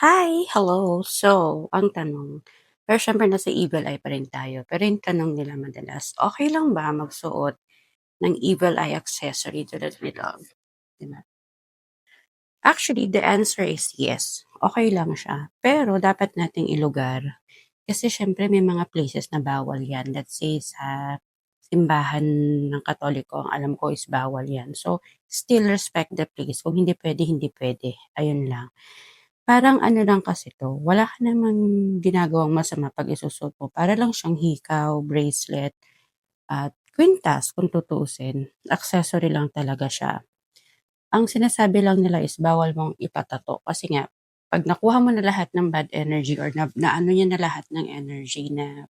Hi! Hello! So, ang tanong, pero siyempre nasa evil eye pa rin tayo. Pero yung tanong nila madalas, okey lang ba magsuot ng evil eye accessory tulad nito, 'di ba? Actually, the answer is yes, okey lang siya. Pero dapat nating ilugar. Kasi siyempre may mga places na bawal 'yan. Let's say sa simbahan ng Katoliko, alam ko is bawal 'yan. So, still respect the place. Kung hindi puwede, hindi puwede, ayun lang. Parang ano lang kasi 'to, wala ka namang ginagawang masama 'pag isusuot mo. Para lang siyang hikaw, bracelet at kwintas kung tutuusin. Accessory lang talaga siya. Ang sinasabi lang nila is bawal mong ipa-tattoo kasi nga 'pag nakuha mo na lahat ng bad energy or na naano niya na lahat ng energy na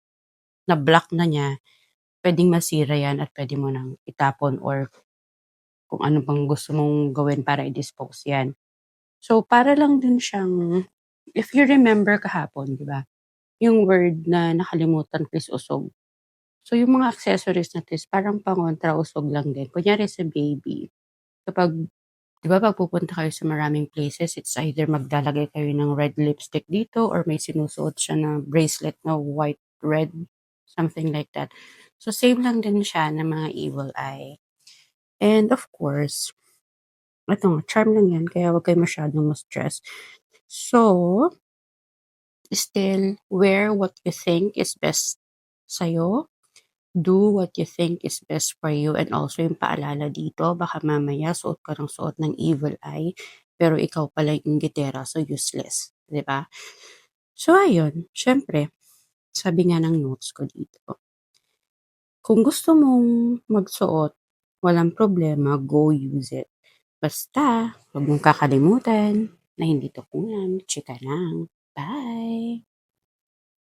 na-block na niya, puwedeng masira 'yan at puwede mo ng itapon or kung ano pang gusto mong gawin para i-dispose 'yan. So, para lang din siyang if you remember kahapon, 'di ba, yung word na nakalimutan ko is usog. So, yung mga accessories na 'to is parang pangontra usog lang din. Kunyari sa baby, kapag 'di ba 'pag pupunta kayo sa maraming places, it's either maglalagay kayo ng red lipstick dito or may sinusuot siya na bracelet na white, red, something like that. So, same lang din siya ng mga evil eye. And of course, eto nga, charm lang 'yan kaya huwag kayo masyadong ma-stress. So still wear what you think is best sa'yo. Do what you think is best for you and also yung paalala dito, baka mamaya suot ka ng suot ng evil eye, pero ikaw pala yung inggitera, so useless, 'di ba? So ayun, siyempre, sabi nga ng notes ko dito kung gusto mong magsuot, walang problema, go use it. Basta, huwag mong kakalimutan na hindi tapunan, chika lang. Bye!